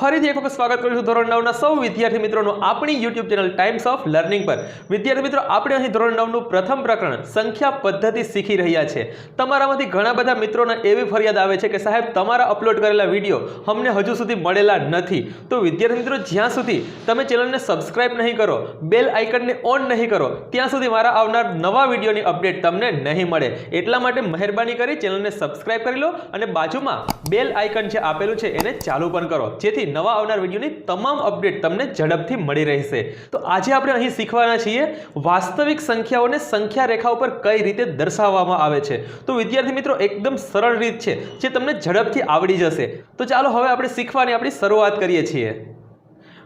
ફરીથી એક વખત સ્વાગત કરું છું ધોરણ નવના સૌ વિદ્યાર્થી મિત્રોનું આપણી YouTube channel Times of Learning પર. વિદ્યાર્થી મિત્રો, આપણે અહીં ધોરણ નવનું પ્રથમ પ્રકરણ સંખ્યા પદ્ધતિ શીખી રહ્યા છે. તમારામાંથી ઘણા બધા મિત્રોને એવી ફરિયાદ આવે છે કે સાહેબ, તમારા અપલોડ કરેલા વીડિયો અમને હજુ સુધી મળેલા નથી. તો વિદ્યાર્થી મિત્રો, જ્યાં સુધી તમે ચેનલને સબસ્ક્રાઇબ નહીં કરો બેલ આઇકનને ઓન નહીં કરો, ત્યાં સુધી મારા આવનાર નવા વિડીયોની અપડેટ તમને નહીં મળે. એટલા માટે મહેરબાની કરી ચેનલને સબસ્ક્રાઇબ કરી લો અને બાજુમાં બેલ આઇકન જે આપેલું છે એને ચાલુ પણ કરો. જેથી નવા આવનાર વિડીયોની તમામ અપડેટ તમને ઝડપથી મળી રહેશે. તો આજે આપણે અહીં શીખવાના છીએ વાસ્તવિક સંખ્યાઓને સંખ્યા રેખા ઉપર કઈ રીતે દર્શાવવામાં આવે છે. તો વિદ્યાર્થી મિત્રો, એકદમ સરળ રીત છે જે તમને ઝડપથી આવડી જશે. તો ચાલો હવે આપણે શીખવાની આપણી શરૂઆત કરીએ છીએ.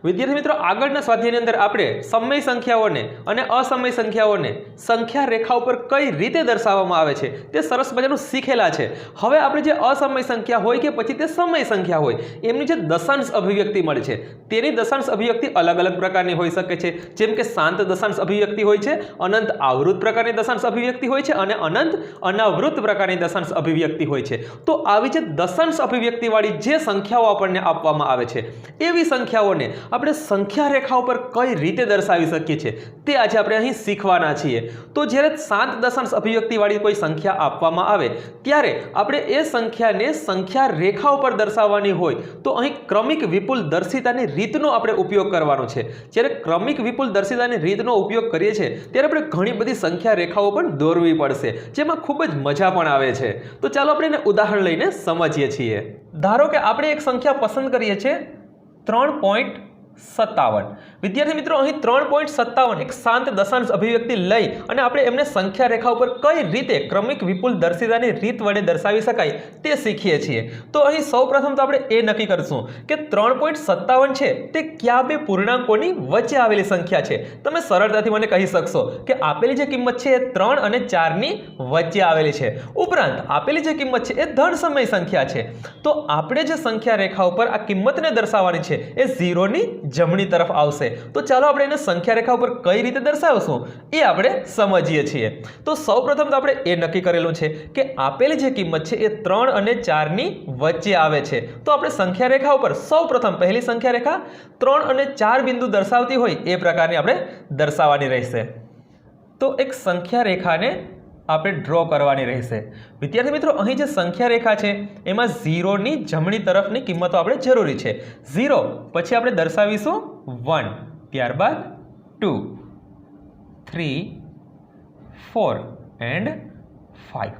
વિદ્યાર્થી મિત્રો, આગળના સ્વાધ્યાયની અંદર આપણે સમય સંખ્યાઓને અને અસમય સંખ્યાઓને સંખ્યા રેખા ઉપર કઈ રીતે દર્શાવવામાં આવે છે તે સરસ મજાનું શીખેલા છે. હવે આપણે જે અસમય સંખ્યા હોય કે પછી તે સમય સંખ્યા હોય, એમની જે દશાંશ અભિવ્યક્તિ મળે છે, તેની દશાંશ અભિવ્યક્તિ અલગ અલગ પ્રકારની હોઈ શકે છે. જેમ કે શાંત દશાંશ અભિવ્યક્તિ હોય છે, અનંત આવૃત પ્રકારની દશાંશ અભિવ્યક્તિ હોય છે અને અનંત અનાવૃત પ્રકારની દશાંશ અભિવ્યક્તિ હોય છે. તો આવી જે દશાંશ અભિવ્યક્તિવાળી જે સંખ્યાઓ આપણને આપવામાં આવે છે, એવી સંખ્યાઓને આપણે સંખ્યા રેખા ઉપર કઈ રીતે દર્શાવી શકીએ છીએ તે આજે આપણે અહીં શીખવાના છીએ. તો જ્યારે સાત દશાંશ અભિવ્યક્તિવાળી કોઈ સંખ્યા આપવામાં આવે, ત્યારે આપણે એ સંખ્યાને સંખ્યા રેખા ઉપર દર્શાવવાની હોય, તો અહીં ક્રમિક વિપુલ દર્શિતાની રીતનો આપણે ઉપયોગ કરવાનો છે. જ્યારે ક્રમિક વિપુલ દર્શિતાની રીતનો ઉપયોગ કરીએ છીએ, ત્યારે આપણે ઘણી બધી સંખ્યા રેખાઓ પણ દોરવી પડશે, જેમાં ખૂબ જ મજા પણ આવે છે. તો ચાલો આપણે એને ઉદાહરણ લઈને સમજીએ છીએ. ધારો કે આપણે એક સંખ્યા પસંદ કરીએ છીએ, ત્રણ પોઈન્ટ સત્તાવન. વિદ્યાર્થી મિત્રો, અહીં ત્રણ પોઈન્ટ સત્તાવન એક શાંત દશાંશ અભિવ્યક્તિ લઈ અને આપણે એમને સંખ્યા રેખા ઉપર કઈ રીતે ક્રમિક વિપુલ દર્શિતાની રીત વડે દર્શાવી શકાય તે શીખીએ છીએ. તો અહીં સૌપ્રથમ તો આપણે એ નક્કી કરશું કે ત્રણ પોઈન્ટ સત્તાવન છે તે કયા બે પૂર્ણાંકોની વચ્ચે આવેલી સંખ્યા છે. તમે સરળતાથી મને કહી શકશો કે આપેલી જે કિંમત છે એ ત્રણ અને ચારની વચ્ચે આવેલી છે. ઉપરાંત, આપેલી જે કિંમત છે એ ધન સમય સંખ્યા છે. તો આપણે જે સંખ્યા રેખા ઉપર આ કિંમતને દર્શાવવાની છે એ ઝીરોની જમણી તરફ આવશે. તો ચાલો આપણે એને સંખ્યા રેખા ઉપર કઈ રીતે દર્શાવશું? એ આપણે સમજીએ છીએ. તો સૌપ્રથમ તો આપણે એ નક્કી કરેલું છે કે આપેલી જે કિંમત છે એ ત્રણ અને ચારની વચ્ચે આવે છે. તો આપણે સંખ્યા રેખા ઉપર સૌપ્રથમ પહેલી સંખ્યા રેખા ત્રણ અને ચાર બિંદુ દર્શાવતી હોય એ પ્રકારની આપણે દર્શાવવાની રહેશે. તો એક સંખ્યા રેખાને આપણે ડ્રો કરવાની રહેશે. વિદ્યાર્થી મિત્રો, અહીં જે સંખ્યા રેખા છે, એમાં ઝીરોની જમણી તરફની કિંમતો આપણે જરૂરી છે. ઝીરો પછી આપણે દર્શાવીશું વન ત્યારબાદ two three four and five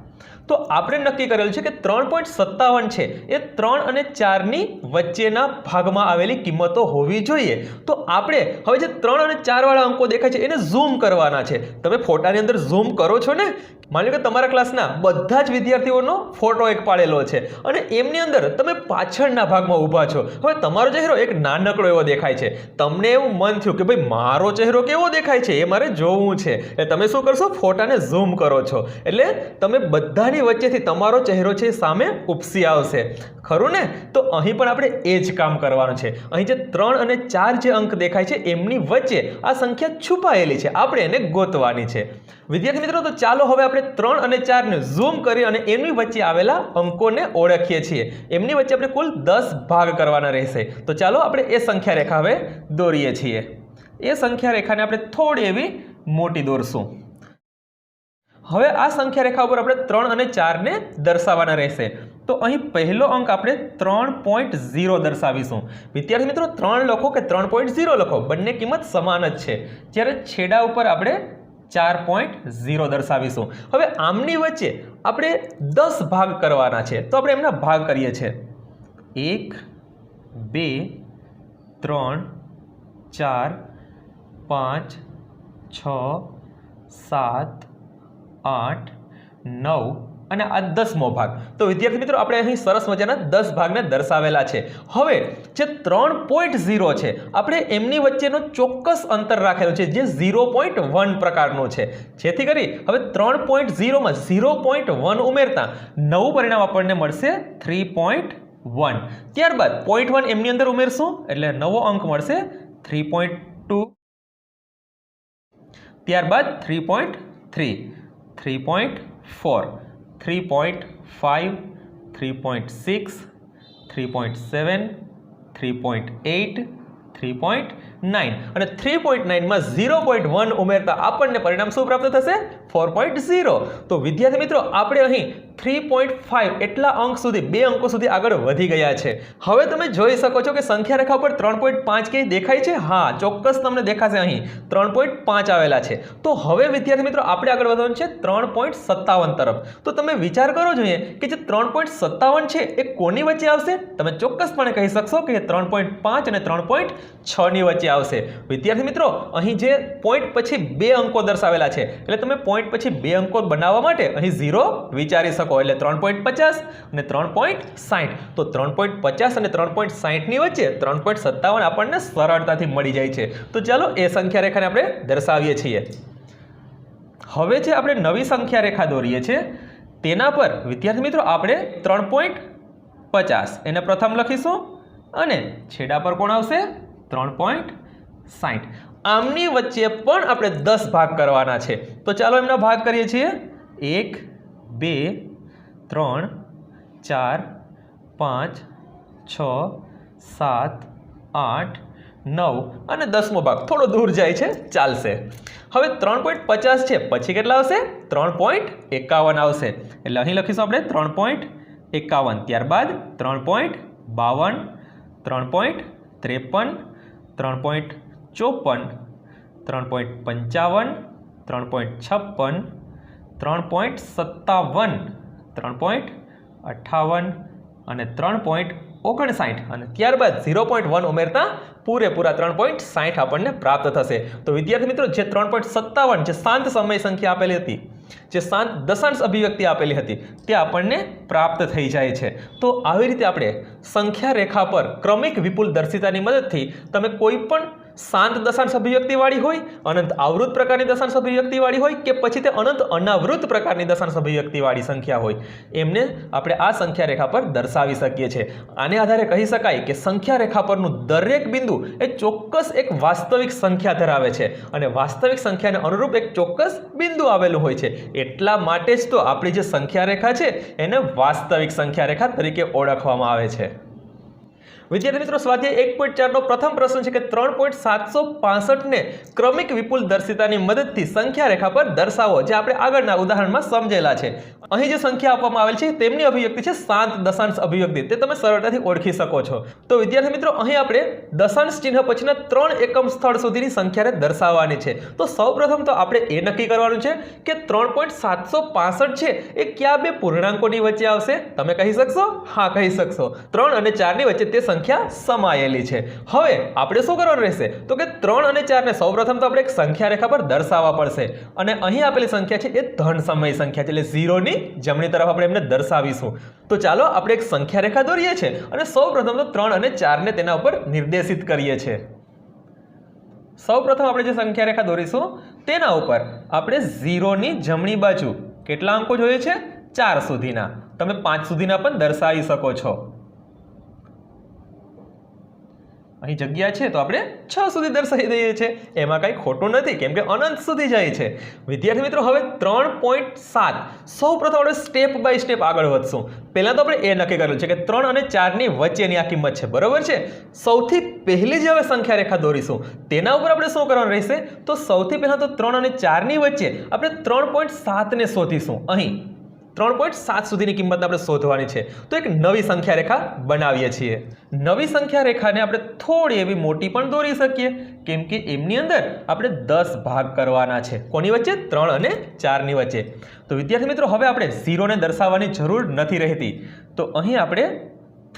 તો આપણે નક્કી કરેલ છે કે ત્રણ પોઈન્ટ સત્તાવન છે. એ ત્રણ અને ચારની વચ્ચેના ભાગમાં આવેલી કિંમતો હોવી જોઈએ. તો આપણે હવે જે ત્રણ અને ચારવાળા અંકો દેખાય છે એને ઝૂમ કરવાના છે. તમે ફોટાની અંદર ઝૂમ કરો છો ને? માની લો કે તમારા ક્લાસના બધા જ વિદ્યાર્થીઓનો ફોટો એક પાડેલો છે અને એમની અંદર તમે પાછળના ભાગમાં ઊભા છો. હવે તમારો ચહેરો એક નાનકડો એવો દેખાય છે. તમને એવું મન થયું કે ભાઈ મારો ચહેરો કેવો દેખાય છે? એ મારે જોવું છે. એટલે તમે શું કરશો? ફોટાને ઝૂમ કરો છો. એટલે તમે બધાની વચ્ચેથી તમારો ચહેરો છે સામે ઉપસી આવશે. ખરું ને? તો અહીં પણ આપણે એ જ કામ કરવાનું છે. અહીં જે ત્રણ અને ચાર જે અંક દેખાય છે એમની વચ્ચે આ સંખ્યા છુપાયેલી છે. આપણે એને ગોતવાની છે. વિદ્યાર્થી મિત્રો, તો ચાલો હવે આપણે ત્રણ અને ચારને ઝૂમ કરી અને એમની વચ્ચે આવેલા અંકોને ઓળખીએ છીએ. એમની વચ્ચે આપણે કુલ દસ ભાગ કરવાના રહેશે. તો ચાલો આપણે એ સંખ્યા રેખા હવે દોરીએ છીએ. એ સંખ્યા રેખાને આપણે થોડી એવી મોટી દોરશું. હવે આ સંખ્યા રેખા ઉપર આપણે ત્રણ અને ચારને દર્શાવવાના રહેશે. તો અહીં પહેલો અંક આપણે ત્રણ પોઈન્ટ ઝીરો દર્શાવીશું. વિદ્યાર્થી મિત્રો, ત્રણ લખો કે ત્રણ પોઈન્ટ ઝીરો લખો? બંને કિંમત સમાન જ છે. જ્યારે છેડા ઉપર આપણે ચાર પોઈન્ટ ઝીરો દર્શાવીશું. હવે આમની વચ્ચે આપણે દસ ભાગ કરવાના છે. તો આપણે એમના ભાગ કરીએ છીએ. એક, બે, ત્રણ, ચાર, પાંચ, છ, સાત આઠ, નવ અને આ દસમો ભાગ. તો વિદ્યાર્થી મિત્રો, આપણે અહીં સરસ મજાના દસ ભાગને દર્શાવેલા છે. હવે જે ત્રણ પોઈન્ટ ઝીરો છે, આપણે એમની વચ્ચેનો ચોક્કસ અંતર રાખેલું છે, જે ઝીરો પોઈન્ટ વન પ્રકારનું છે. જેથી કરી હવે ત્રણ પોઈન્ટ ઝીરોમાં ઝીરો પોઈન્ટ વન ઉમેરતા નવું પરિણામ આપણને મળશે થ્રી પોઈન્ટ વન ત્યારબાદ પોઈન્ટ વન એમની અંદર ઉમેરશું, એટલે નવો અંક મળશે થ્રી પોઈન્ટ ટુ ત્યારબાદ three point three three point four three point five three point six three point seven three point eight three point nine અને થ્રી પોઈન્ટ નાઇનમાં ઝીરો પોઈન્ટ વન ઉમેરતા આપણને પરિણામ શું પ્રાપ્ત થશે? ફોર પોઈન્ટ ઝીરો તો વિદ્યાર્થી મિત્રો, આપણે અહીં થ્રી પોઈન્ટ ફાઇવ એટલા અંક સુધી, બે અંકો સુધી આગળ વધી ગયા છે. હવે તમે જોઈ શકો છો કે સંખ્યા રેખા પર ત્રણ પોઈન્ટ પાંચ કે દેખાય છે? હા, ચોક્કસ તમને દેખાશે અહીં. ત્રણ પોઈન્ટ પાંચ આવેલા છે. તો હવે, વિદ્યાર્થી મિત્રો, આપણે આગળ વધવાનું છે ત્રણ પોઈન્ટ સત્તાવન તરફ. તો તમે વિચાર કરો જોઈએ કે જે ત્રણ પોઈન્ટ સત્તાવન છે, એ કોની વચ્ચે આવશે? તમે ચોક્કસપણે કહી શકશો કે ત્રણ પોઈન્ટ પાંચ અને ત્રણ પોઈન્ટ છની વચ્ચે આવશે. વિદ્યાર્થી મિત્રો, અહીં જે પોઈન્ટ પછી બે અંકો દર્શાવેલા છે, એટલે તમે પોઈન્ટ પછી બે અંકો બનાવવા માટે અહીં ઝીરો વિચારી શકો એટલે ત્રણ પોઈન્ટ પચાસ અને ત્રણ પોઈન્ટ સાઠ તો ત્રણ પોઈન્ટ પચાસ અને ત્રણ પોઈન્ટ સાઠની વચ્ચે ત્રણ પોઈન્ટ સત્તાવન આપણને સરળતાથી મળી જાય છે. તો ચાલો એ સંખ્યા રેખાને આપણે દર્શાવીએ છીએ. હવે જે આપણે નવી સંખ્યા રેખા દોરીએ છીએ, તેના પર, વિદ્યાર્થી મિત્રો, આપણે ત્રણ પોઈન્ટ પચાસ. એને પ્રથમ લખીશું અને છેડા પર કોણ આવશે? ત્રણ પોઈન્ટ સાઠ આમની વચ્ચે પણ આપણે દસ ભાગ કરવાના છે. તો ચાલો એમના ભાગ કરીએ છીએ. એક, બે ત્રણ, ચાર, પાંચ, છ, સાત, આઠ, નવ અને દસમો ભાગ. થોડો દૂર જાય છે, ચાલશે. હવે ત્રણ પોઈન્ટ પચાસ છે, પછી કેટલા આવશે? ત્રણ પોઈન્ટ એકાવન આવશે. એટલે અહીં લખીશું આપણે ત્રણ પોઈન્ટ એકાવન. ત્યારબાદ ત્રણ પોઈન્ટ બાવન, ત્રણ પોઈન્ટ ત્રેપન, ત્રણ પોઈન્ટ ચોપન, ત્રણ પોઈન્ટ પંચાવન, ત્રણ પોઈન્ટ છપ્પન, ત્રણ પોઈન્ટ સત્તાવન. ત્રણ પોઈન્ટ અઠ્ઠાવન અને ત્રણ પોઈન્ટ ઓગણસાઠ અને ત્યારબાદ ઝીરો પોઈન્ટ વન ઉમેરતા પૂરેપૂરા ત્રણ પોઈન્ટ સાઠ આપણને પ્રાપ્ત થશે. તો વિદ્યાર્થી મિત્રો, જે ત્રણ પોઈન્ટ સત્તાવન, જે શાંત સમય સંખ્યા આપેલી હતી, જે શાંત દશાંશ અભિવ્યક્તિ આપેલી હતી, તે આપણને પ્રાપ્ત થઈ જાય છે. તો આવી રીતે આપણે સંખ્યા રેખા પર ક્રમિક વિપુલ દર્શિતાની મદદથી તમે કોઈ પણ શાંત દશાંશ અભિવ્યક્તિવાળી હોય, અનંત આવૃત પ્રકારની દશાંશ અભિવ્યક્તિવાળી હોય કે પછી તે અનંત અનાવૃત પ્રકારની દશાંશ અભિવ્યક્તિવાળી સંખ્યા હોય. એમને આપણે આ સંખ્યા રેખા પર દર્શાવી શકીએ છીએ. આને આધારે કહી શકાય કે સંખ્યા રેખા પરનું દરેક બિંદુ એ ચોક્કસ એક વાસ્તવિક સંખ્યા ધરાવે છે અને વાસ્તવિક સંખ્યાને અનુરૂપ એક ચોક્કસ બિંદુ આવેલું હોય છે. એટલા માટે જ તો આપણી જે સંખ્યા રેખા છે, એને વાસ્તવિક સંખ્યા રેખા તરીકે ઓળખવામાં આવે છે. વિદ્યાર્થી મિત્રો, સ્વાધ્યાય એક પોઈન્ટ ચારનો પ્રથમ પ્રશ્ન છે કે ત્રણ પોઈન્ટ સાતસો પાસઠને ક્રમિક વિપુલ દર્શિતાની મદદથી સંખ્યા રેખા પર દર્શાવો, જે આપણે આગળના ઉદાહરણમાં સમજેલા છે. અહીં જે સંખ્યા આપવામાં આવેલ છે, તેમની અભિવ્યક્તિ છે સાત દશાંશ અભિવ્યક્તિ. તે તમે સરળતાથી ઓળખી શકો છો. તો વિદ્યાર્થી મિત્રો, અહીં આપણે દશાંશ ચિહ્ન પછીના ત્રણ એકમ સ્થળ સુધીની સંખ્યાને દર્શાવવાની છે. તો સૌપ્રથમ તો આપણે એ નક્કી કરવાનું છે કે ત્રણ છે, એ કયા બે પૂર્ણાંકોની વચ્ચે આવશે? તમે કહી શકશો? હા, કહી શકશો. ત્રણ અને ચારની વચ્ચે તે સંખ્યા સમાયેલી છે. હવે આપણે શું કરવાનું રહેશે? તો કે ત્રણ અને ચારને સૌપ્રથમ તો આપણે એક સંખ્યા રેખા પર દર્શાવવા પડશે. અને અહીં આપેલી સંખ્યા છે એ ધન સમય સંખ્યા છે, એટલે ઝીરોની જમણી તરફ આપણે એમને દર્શાવીશું. તો ચાલો આપણે એક સંખ્યા રેખા દોરીએ છીએ અને સૌપ્રથમ તો ત્રણ અને ચારને તેના ઉપર નિર્દેશિત કરીએ છીએ. સૌપ્રથમ આપણે જે સંખ્યા રેખા દોરીશું, તેના ઉપર આપણે ઝીરોની જમણી બાજુ કેટલા અંકો જોઈએ છે? ચાર સુધીના. તમે પાંચ સુધીના પણ દર્શાવી શકો છો. અહીં જગ્યા છે તો આપણે છ સુધી દર્શાવી દઈએ છીએ. એમાં કાંઈ ખોટું નથી, કેમ કે અનંત સુધી જાય છે. વિદ્યાર્થી મિત્રો, હવે ત્રણ પોઈન્ટ સાત. સૌ પ્રથમ આપણે સ્ટેપ બાય સ્ટેપ આગળ વધશું. પહેલાં તો આપણે એ નક્કી કરેલું છે કે ત્રણ અને ચારની વચ્ચેની આ કિંમત છે, બરાબર છે? સૌથી પહેલી જે હવે સંખ્યા રેખા દોરીશું, તેના ઉપર આપણે શું કરવાનું રહેશે? તો સૌથી પહેલાં તો ત્રણ અને ચારની વચ્ચે આપણે ત્રણ પોઈન્ટ સાતને શોધીશું. અહીં ત્રણ પોઈન્ટ સાત સુધીની કિંમત આપણે શોધવાની છે. તો એક નવી સંખ્યા રેખા બનાવીએ છીએ. નવી સંખ્યા રેખાને આપણે થોડી એવી મોટી પણ દોરી શકીએ. કેમ કે એમની અંદર આપણે દસ ભાગ કરવાના છે. કોની વચ્ચે? ત્રણ અને ચારની વચ્ચે. તો વિદ્યાર્થી મિત્રો, હવે આપણે ઝીરોને દર્શાવવાની જરૂર નથી રહેતી. તો અહીં આપણે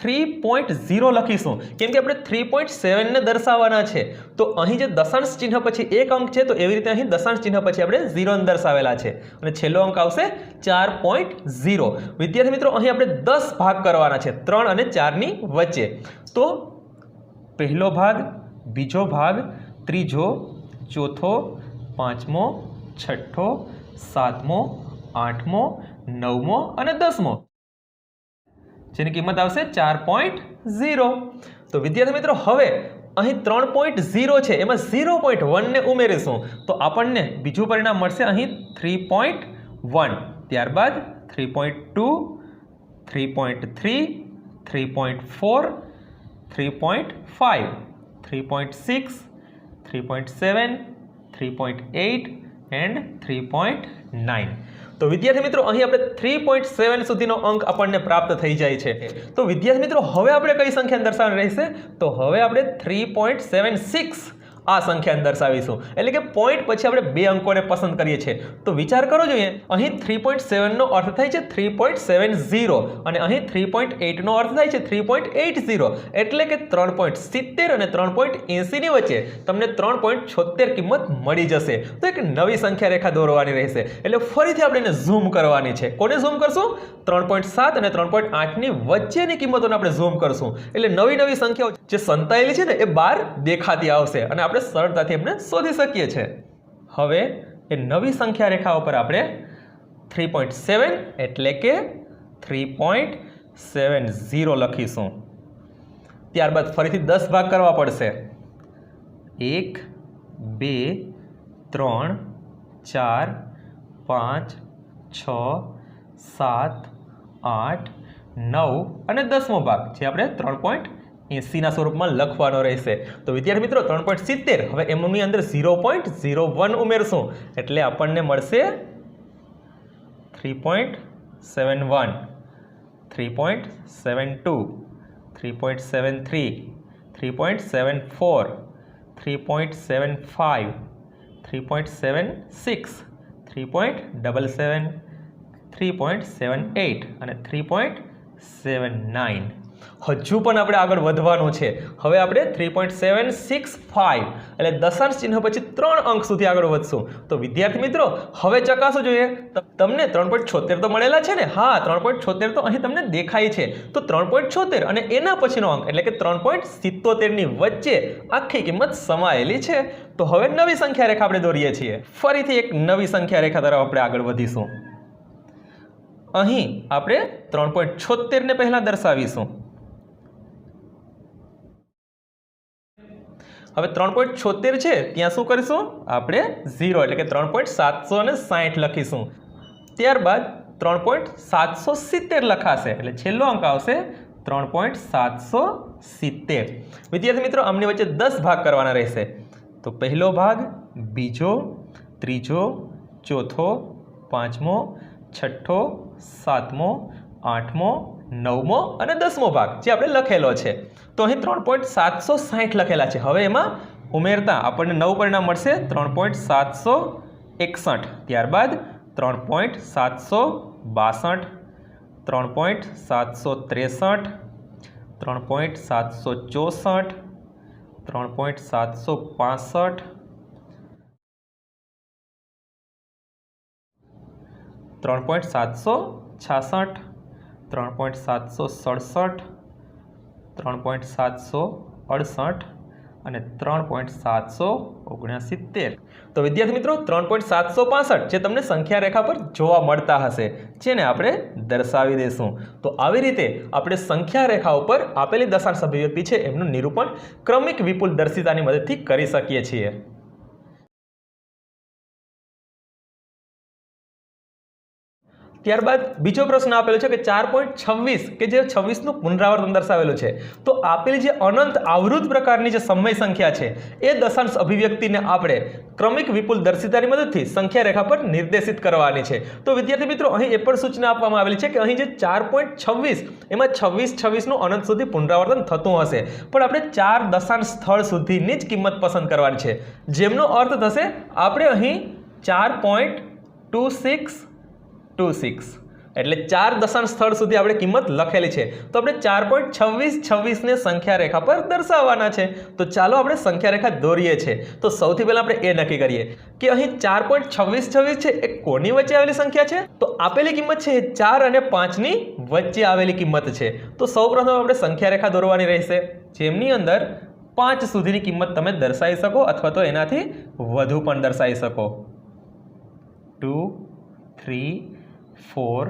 થ્રી પોઈન્ટ ઝીરો લખીશું. કેમ કે આપણે થ્રી પોઈન્ટ સેવનને દર્શાવવાના છે. તો અહીં જે દશાંશ ચિહ્ન પછી એક અંક છે, તો એવી રીતે અહીં દશાંશ ચિહ્ન પછી આપણે ઝીરોને દર્શાવેલા છે. અને છેલ્લો અંક આવશે ચાર પોઈન્ટ ઝીરો. વિદ્યાર્થી મિત્રો, અહીં આપણે દસ ભાગ કરવાના છે, ત્રણ અને ચારની વચ્ચે. તો પહેલો ભાગ, બીજો ભાગ, ત્રીજો, ચોથો, પાંચમો, છઠ્ઠો, સાતમો, આઠમો, નવમો અને દસમો. જેની કિંમત આવશે ચાર પોઈન્ટ ઝીરો. તો વિદ્યાર્થી મિત્રો, હવે અહીં ત્રણ પોઈન્ટ ઝીરો છે, એમાં ઝીરો પોઈન્ટ વનને ઉમેરીશું. તો આપણને બીજું પરિણામ મળશે અહીં થ્રી પોઈન્ટ વન. ત્યારબાદ three point two, three point three three point four, three point five three point six, three point seven, three point eight and three point nine તો વિદ્યાર્થી મિત્રો, અહીં આપણે થ્રી પોઈન્ટ સેવન સુધીનો અંક આપણને પ્રાપ્ત થઈ જાય છે. તો વિદ્યાર્થી મિત્રો, હવે આપણે કઈ સંખ્યા દર્શાવવાની રહેશે? તો હવે આપણે થ્રી પોઈન્ટ સેવન સિક્સ આ સંખ્યા દર્શાવીશું. એટલે કે પોઈન્ટ પછી આપણે બે અંકોને પસંદ કરીએ છીએ. તો વિચાર કરો જોઈએ, અહીં થ્રી પોઈન્ટ સેવનનો અર્થ થાય છે થ્રી પોઈન્ટ સેવન ઝીરો અને અહીં થ્રી પોઈન્ટ એઇટનો અર્થ થાય છે થ્રી પોઈન્ટ એઇટ ઝીરો એટલે કે ત્રણ પોઈન્ટ સિત્તેર અને ત્રણ પોઈન્ટ એંસીની વચ્ચે તમને ત્રણ પોઈન્ટ છોતેર કિંમત મળી જશે. તો એક નવી સંખ્યા રેખા દોરવાની રહેશે. એટલે ફરીથી આપણે ઝૂમ કરવાની છે. કોને ઝૂમ કરશું? ત્રણ પોઈન્ટ સાત અને ત્રણ પોઈન્ટ આઠની વચ્ચેની કિંમતોને આપણે ઝૂમ કરશું. એટલે નવી નવી સંખ્યાઓ જે સંતાયેલી છે ને, એ બહાર દેખાતી આવશે. અને આપણે સરળતાથી એમને શોધી શકીએ છીએ. હવે એ નવી સંખ્યા રેખા ઉપર આપણે થ્રી પોઈન્ટ સેવન એટલે કે થ્રી પોઈન્ટ સેવન ઝીરો લખીશું. ત્યારબાદ ફરીથી દસ ભાગ કરવા પડશે. એક, બે, ત્રણ, ચાર, પાંચ, છ, સાત, આઠ, નવ અને દસમો ભાગ, જે આપણે ત્રણ પોઈન્ટ એંસીના સ્વરૂપમાં લખવાનો રહેશે. તો વિદ્યાર્થી મિત્રો, ત્રણ પોઈન્ટ સિત્તેર. હવે એમની અંદર ઝીરો પોઈન્ટ ઝીરો વન ઉમેરશું. એટલે આપણને મળશે three point seven one, three point seven two, three point seven three three point seven four, three point seven five, three point seven six, three point double seven three point seven eight અને three point seven nine. હજુ પણ આપણે આગળ વધવાનું છે. હવે આપણે three point seven six five એટલે દશાંશ ચિહ્ન પછી ત્રણ અંક સુધી આગળ વધશું. તો વિદ્યાર્થી મિત્રો, હવે ચકાસો જોઈએ. તમને ત્રણ પોઈન્ટ છોતેર તો મળેલા છે ને? હા, ત્રણ પોઈન્ટ છોતેર તો અહીં તમને દેખાય છે. તો ત્રણ પોઈન્ટ છોતેર અને એના પછીનો અંક, એટલે કે ત્રણ પોઈન્ટ સિત્તોતેરની વચ્ચે આખી કિંમત સમાયેલી છે. તો હવે નવી સંખ્યા રેખા આપણે દોરીએ છીએ. ફરીથી એક નવી સંખ્યા રેખા તરફ આપણે આગળ વધીશું. અહીં આપણે ત્રણ પોઈન્ટ છોતેરને પહેલાં દર્શાવીશું. હવે ત્રણ પોઈન્ટ છોતેર છે, ત્યાં શું કરીશું? આપણે ઝીરો, એટલે કે ત્રણ પોઈન્ટ સાતસો અને સાહીઠ લખીશું. ત્યારબાદ ત્રણ પોઈન્ટ સાતસો સિત્તેર લખાશે, એટલે છેલ્લો અંક આવશે ત્રણ પોઈન્ટ સાતસો સિત્તેર. વિદ્યાર્થી મિત્રો અમને વચ્ચે દસ ભાગ કરવાના રહેશે. તો પહેલો ભાગ, બીજો, ત્રીજો, ચોથો, પાંચમો, છઠ્ઠો, સાતમો, આઠમો નવમો અને દસમો ભાગ જે આપણે લખેલો છે. તો અહીં ત્રણ પોઈન્ટ સાતસો સાહીઠ લખેલા છે. હવે એમાં ઉમેરતા આપણને નવું પરિણામ મળશે. ત્રણ પોઈન્ટ સાતસો એકસઠ. ત્યારબાદ ત્રણ પોઈન્ટ સાતસો બાસઠ. ત્રણ પોઈન્ટ સાતસો ત્રેસઠ. ત્રણ પોઈન્ટ સાતસો ચોસઠ. ત્રણ પોઈન્ટ સાતસો પાસઠ. ત્રણ પોઈન્ટ સાતસો છાસઠ. ત્રણ પોઈન્ટ સાતસો સડસઠ, ત્રણ પોઈન્ટ સાતસો અડસઠ અને ત્રણ પોઈન્ટ સાતસો ઓગણસિત્તેર. તો વિદ્યાર્થી મિત્રો, ત્રણ પોઈન્ટ સાતસો પાસઠ જે તમને સંખ્યા રેખા પર જોવા મળતા હશે, જેને આપણે દર્શાવી દઈશું. તો આવી રીતે આપણે સંખ્યા રેખા ઉપર આપેલી દશાંશ અભિવ્યક્તિ છે, એમનું નિરૂપણ ક્રમિક વિપુલ દર્શિતાની મદદથી કરી શકીએ છીએ. ત્યારબાદ બીજો પ્રશ્ન આપેલો છે કે ચાર પોઈન્ટ છવ્વીસ કે જે છવ્વીસનું પુનરાવર્તન દર્શાવેલું છે, તો આપેલી જે અનંત આવૃત પ્રકારની જે સમય સંખ્યા છે, એ દશાંશ અભિવ્યક્તિને આપણે ક્રમિક વિપુલ દર્શિતાની મદદથી સંખ્યા રેખા પર નિર્દેશિત કરવાની છે. તો વિદ્યાર્થી મિત્રો, અહીં એ પણ સૂચના આપવામાં આવેલી છે કે અહીં જે ચાર પોઈન્ટ છવ્વીસ, એમાં છવ્વીસ છવ્વીસનું અનંત સુધી પુનરાવર્તન થતું હશે. પણ આપણે ચાર દશાંશ સ્થળ સુધીની જ કિંમત પસંદ કરવાની છે. જેમનો અર્થ થશે, આપણે અહીં ચાર point two six two six. એટલે ચાર દશાંશ સ્થળ સુધી આપણે કિંમત લખેલી છે. તો આપણે ચાર પોઈન્ટ છવ્વીસ છવ્વીસને સંખ્યા રેખા પર દર્શાવવાના છે. તો ચાલો આપણે સંખ્યા રેખા દોરીએ છીએ તો સૌથી પહેલાં આપણે એ નક્કી કરીએ કે અહીં ચાર પોઈન્ટ છવ્વીસ છવ્વીસ છે એ કોની વચ્ચે આવેલી સંખ્યા છે? તો આપેલી કિંમત છે એ ચાર અને પાંચની વચ્ચે આવેલી કિંમત છે. તો સૌપ્રથમ આપણે સંખ્યા રેખા દોરવાની રહેશે. જેમની અંદર પાંચ સુધીની કિંમત તમે દર્શાવી શકો અથવા તો એનાથી વધુ પણ દર્શાવી શકો. Two, three four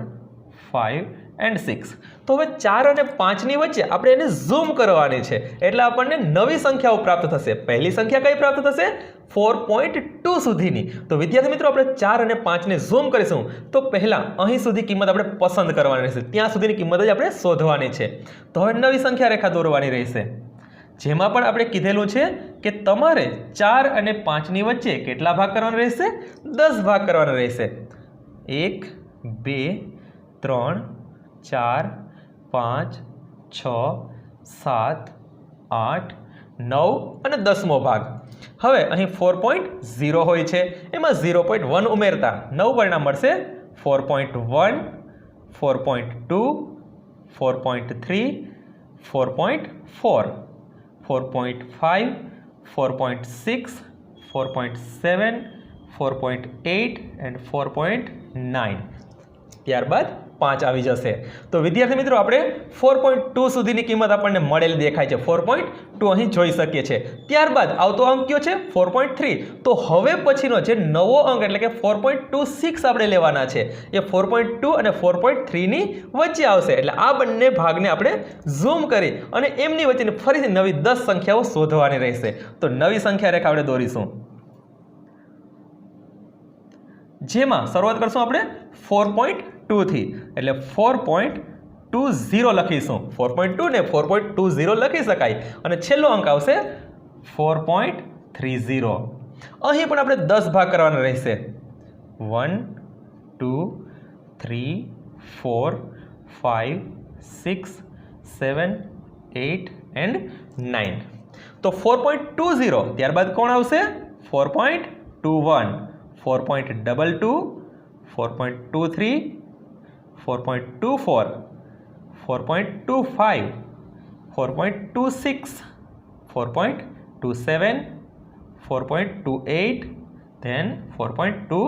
five and six. તો હવે ચાર અને પાંચની વચ્ચે આપણે એને ઝૂમ કરવાની છે. એટલે આપણને નવી સંખ્યાઓ પ્રાપ્ત થશે. પહેલી સંખ્યા કઈ પ્રાપ્ત થશે? ફોર પોઈન્ટ ટુ સુધીની. તો વિદ્યાર્થી મિત્રો, આપણે ચાર અને પાંચને ઝૂમ કરીશું. તો પહેલાં અહીં સુધી કિંમત આપણે પસંદ કરવાની રહેશે. ત્યાં સુધીની કિંમત જ આપણે શોધવાની છે. તો હવે નવી સંખ્યા રેખા દોરવાની રહેશે. જેમાં પણ આપણે કીધેલું છે કે તમારે ચાર અને પાંચની વચ્ચે કેટલા ભાગ કરવાના રહેશે? દસ ભાગ કરવાના રહેશે. એક બે ત્રણ ચાર પાંચ છ સાત આઠ નવ અને દસમો ભાગ હવે અહીં ફોર પોઈન્ટ ઝીરો હોય છે એમાં ઝીરો પોઈન્ટ વન ઉમેરતા નવ પરિણામ મળશે four point one four point two four point three four point four four point five four point six four point seven four point eight and four point nine ત્યારબાદ પાંચ આવી જશે. તો વિદ્યાર્થી મિત્રો, આપણે ફોર પોઈન્ટ ટુ સુધીની કિંમત આપણને મળેલી દેખાય છે. ફોર પોઈન્ટ ટુ અહીં જોઈ શકીએ છીએ. ત્યારબાદ આવતો અંક કયો છે? ફોર પોઈન્ટ થ્રી તો હવે પછીનો જે નવો અંક, એટલે કે ફોર પોઈન્ટ ટુ સિક્સ આપણે લેવાના છે, એ ફોર પોઈન્ટ ટુ અને ફોર પોઈન્ટ થ્રીની વચ્ચે આવશે. એટલે આ બંને ભાગને આપણે ઝૂમ કરી અને એમની વચ્ચેની ફરીથી નવી દસ સંખ્યાઓ શોધવાની રહેશે. તો નવી સંખ્યા રેખા આપણે દોરીશું. જેમાં શરૂઆત કરશું આપણે ફોર પોઈન્ટ ટુથી એટલે ફોર પોઈન્ટ ટુ ઝીરો લખીશું. ફોર પોઈન્ટ ટુ ને ફોર પોઈન્ટ ટુ ઝીરો લખી શકાય. અને છેલ્લો અંક આવશે ફોર પોઈન્ટ થ્રી ઝીરો અહીં પણ આપણે દસ ભાગ કરવાના રહેશે. One two three four five six seven eight and nine તો ફોર પોઈન્ટ ટુ ઝીરો ત્યારબાદ કોણ આવશે? Four point two one four point double two four point two three 4.24 4.25 4.26 4.27 4.28 then four point two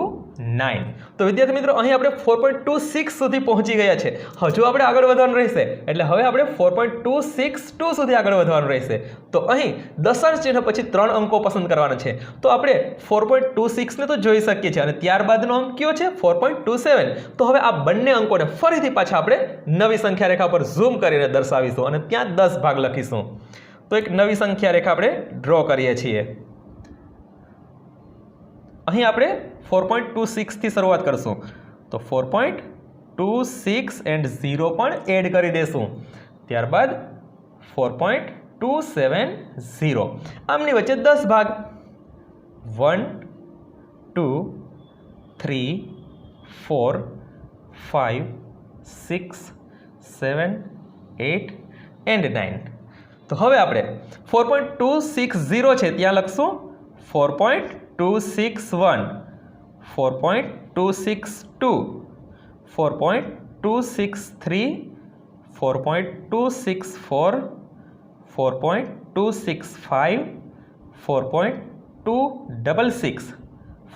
nine તો વિદ્યાર્થી મિત્રો, અહીં આપણે four point two six સુધી પહોંચી ગયા છે. હજુ આપણે આગળ વધવાનું રહેશે. એટલે હવે આપણે four point two six two સુધી આગળ વધવાનું રહેશે. તો અહીં દશાંશ ચિહ્ન પછી ત્રણ અંકો પસંદ કરવાના છે. તો આપણે ફોર પોઈન્ટ ટુ સિક્સને તો જોઈ શકીએ છીએ. અને ત્યારબાદનો અંક કયો છે? ફોર પોઈન્ટ ટુ સેવન તો હવે આ બંને અંકોને ફરીથી પાછા આપણે નવી સંખ્યા રેખા પર ઝૂમ કરીને દર્શાવીશું અને ત્યાં દસ ભાગ લખીશું. તો એક નવી સંખ્યા રેખા આપણે ડ્રો કરીએ છીએ. અહીં આપણે ફોર પોઈન્ટ ટુ સિક્સથી શરૂઆત કરશું. તો four point two six and zero પણ એડ કરી દેશું. ત્યારબાદ four point two seven zero આમની વચ્ચે દસ ભાગ. One two three four five six seven eight and nine તો હવે આપણે four point two six zero છે ત્યાં લખશું. ફોર પોઈન્ટ 2.61, 4.262 4.263 4.264 4.265 4.266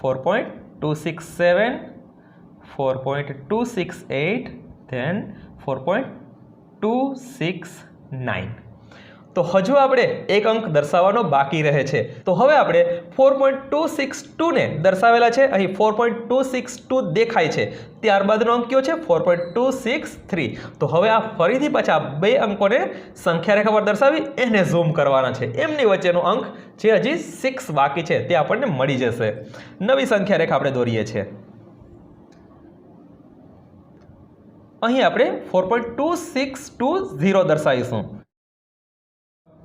4.267 4.268 then 4.269 તો હજુ આપણે એક અંક દર્શાવવાનો બાકી રહે છે. તો હવે આપણે ફોર પોઈન્ટ ટુ સિક્સ ટુને દર્શાવેલા છે. અહીં four point two six two દેખાય છે. ત્યારબાદનો અંક કયો છે? Four point two six three તો હવે આ ફરીથી પાછા બે અંકોને સંખ્યા રેખા પર દર્શાવી એને ઝૂમ કરવાના છે. એમની વચ્ચેનો અંક જે હજી સિક્સ બાકી છે તે આપણને મળી જશે. નવી સંખ્યા રેખા આપણે દોરીએ છીએ. અહીં આપણે four point two six two zero દર્શાવીશું.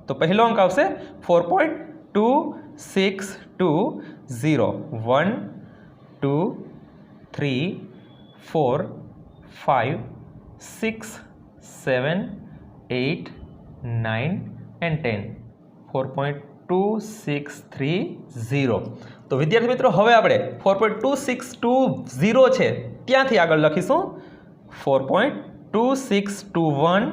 तो पहले अंक आश four point two six two zero one two three four five six seven eight nine and ten four point two six three zero तो विद्यार्थी मित्रों हम आप four point two six two zero है त्या आग लखीशू four point two six two one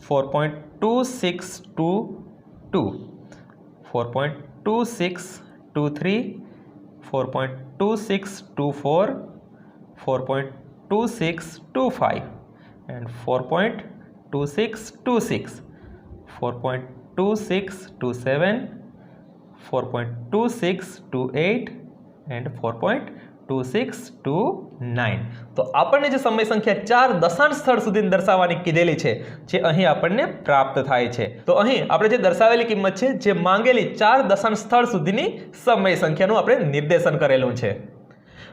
four point 2622 4.2623 4.2624 4.2625 and 4.2626 4.2627 4.2628 and 4.2636. Two six two nine તો આપણને જે સમય સંખ્યા ચાર દશાંશ સ્થળ સુધી દર્શાવવાની કીધેલી છે, જે અહીં આપણને પ્રાપ્ત થાય છે. તો અહીં આપણે જે દર્શાવેલી કિંમત છે, જે માંગેલી ચાર દશાંશ સ્થળ સુધીની સમય સંખ્યાનું આપણે નિર્દેશન કરેલું છે.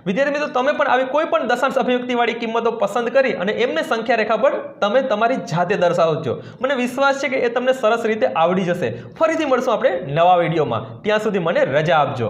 વિદ્યાર્થી મિત્રો, તમે પણ આવી કોઈ પણ દશાંશ અભિવ્યક્તિવાળી કિંમતો પસંદ કરી અને એમને સંખ્યા રેખા પર તમે તમારી જાતે દર્શાવજો મને વિશ્વાસ છે કે એ તમને સરસ રીતે આવડી જશે. ફરીથી મળશું આપણે નવા વિડીયોમાં. ત્યાં સુધી મને રજા આપજો.